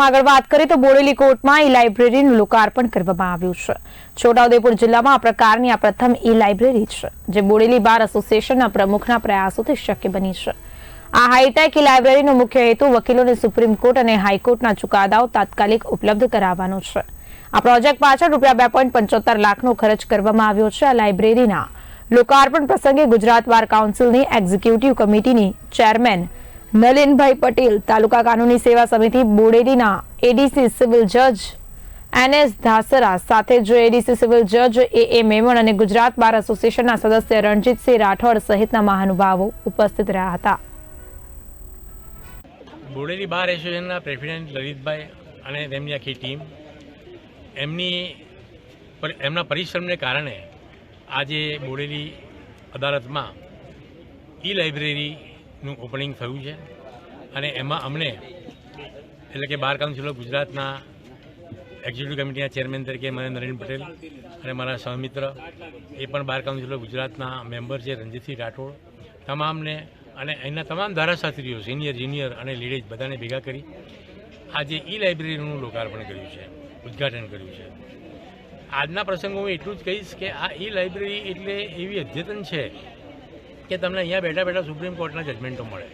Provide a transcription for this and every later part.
આગળ વાત કરીએ તો બોડેલી કોર્ટમાં ઈ લાઇબ્રેરીનું લોકાર્પણ કરવામાં આવ્યું છે. છોટાઉદેપુર જિલ્લામાં આ પ્રકારની આ પ્રથમ ઈ લાઇબ્રેરી છે, જે બોડેલી બાર એસોસિએશનના પ્રમુખના પ્રયાસોથી શક્ય બની છે. આ હાઈટેક ઈ લાઇબ્રેરીનો મુખ્ય હેતુ વકીલોને સુપ્રીમ કોર્ટ અને હાઈકોર્ટના ચુકાદાઓ તાત્કાલિક ઉપલબ્ધ કરાવવાનો છે. આ પ્રોજેક્ટ પાછળ રૂપિયા બે પોઈન્ટ પંચોતેર લાખનો ખર્ચ કરવામાં આવ્યો છે. આ લાઇબ્રેરીના લોકાર્પણ પ્રસંગે ગુજરાત બાર કાઉન્સિલની એક્ઝિક્યુટિવ કમિટીની ચેરમેન નલિનભાઈ પટેલ, તાલુકા કાનૂની સેવા સમિતિ બોડેલીના એડીસી સિવિલ જજ એનએસ ધાસરા સાથે જો એડીસી સિવિલ જજ એ. એ. મેમણ અને ગુજરાત બાર એસોસિએશનના સદસ્ય રણજીતસિંહ રાઠોડ સહિતના મહાનુભાવો ઉપસ્થિત રહ્યા હતા. બોડેલી બાર એસોસિએશનના પ્રેસિડેન્ટ લલિતભાઈ અને તેમની આખી ટીમ એમની એમના પરિશ્રમને કારણે આજે બોડેલી અદાલતમાં ઈ લાઇબ્રેરીનું ઓપનિંગ થયું છે. અને એમાં અમને, એટલે કે બાર કાઉન્સિલ ગુજરાતના એક્ઝિક્યુટિવ કમિટીના ચેરમેન તરીકે મને નરેન પટેલ અને મારા સહમિત્ર, એ પણ બાર કાઉન્સિલ ગુજરાતના મેમ્બર છે, રણજીતસિંહ રાઠોડ. તમામને અને એના તમામ ધારાશાસ્ત્રીઓ સિનિયર જુનિયર અને લેડીઝ બધાને ભેગા કરી આજે ઈ લાઇબ્રેરીનું લોકાર્પણ કર્યું છે, ઉદ્ઘાટન કર્યું છે. આજના પ્રસંગો હું એટલું જ કહીશ કે આ ઈ લાઇબ્રેરી એટલે એવી અદ્યતન છે કે તમને અહીંયા બેઠા બેઠા સુપ્રીમ કોર્ટના જજમેન્ટો મળે.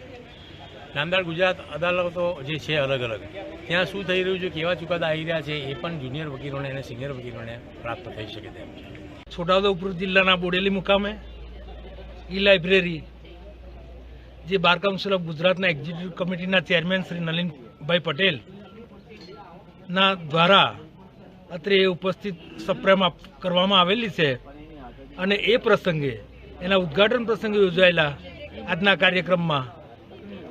નામદાર ગુજરાત અદાલતો જે છે અલગ અલગ, ત્યાં શું થઈ રહ્યું છે, કેવા ચુકાદા આવી રહ્યા છે, એ પણ જુનિયર વકીલોને અને સિનિયર વકીલોને પ્રાપ્ત થઈ શકે તેમ છે. છોટાઉદેપુર જિલ્લાના બોડેલી મુકામે ઈ લાઇબ્રેરી, જે બાર કાઉન્સિલ ઓફ ગુજરાતના એક્ઝિક્યુટિવ કમિટીના ચેરમેન શ્રી નલિનભાઈ પટેલ ના દ્વારા અત્રે એ ઉપસ્થિત સપ્રેમ કરવામાં આવેલી છે અને એ પ્રસંગે એના ઉદ્ઘાટન પ્રસંગે યોજાયેલા આજના કાર્યક્રમમાં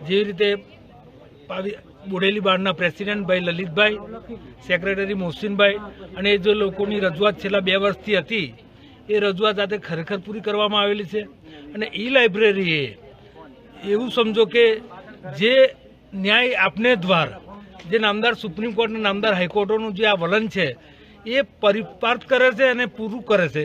જેવી રીતે બોડેલી બારના પ્રેસિડેન્ટ ભાઈ લલિતભાઈ, સેક્રેટરી મોહસિનભાઈ અને એ જે લોકોની રજૂઆત છેલ્લા બે વર્ષથી હતી, એ રજૂઆત આજે ખરેખર પૂરી કરવામાં આવેલી છે. અને ઈ લાઇબ્રેરીએ એવું સમજો કે જે ન્યાય આપને દ્વાર, જે નામદાર સુપ્રીમ કોર્ટ અને નામદાર હાઈકોર્ટોનું જે આ વલણ છે, એ પરિપાર્થ કરે છે અને પૂરું કરે છે.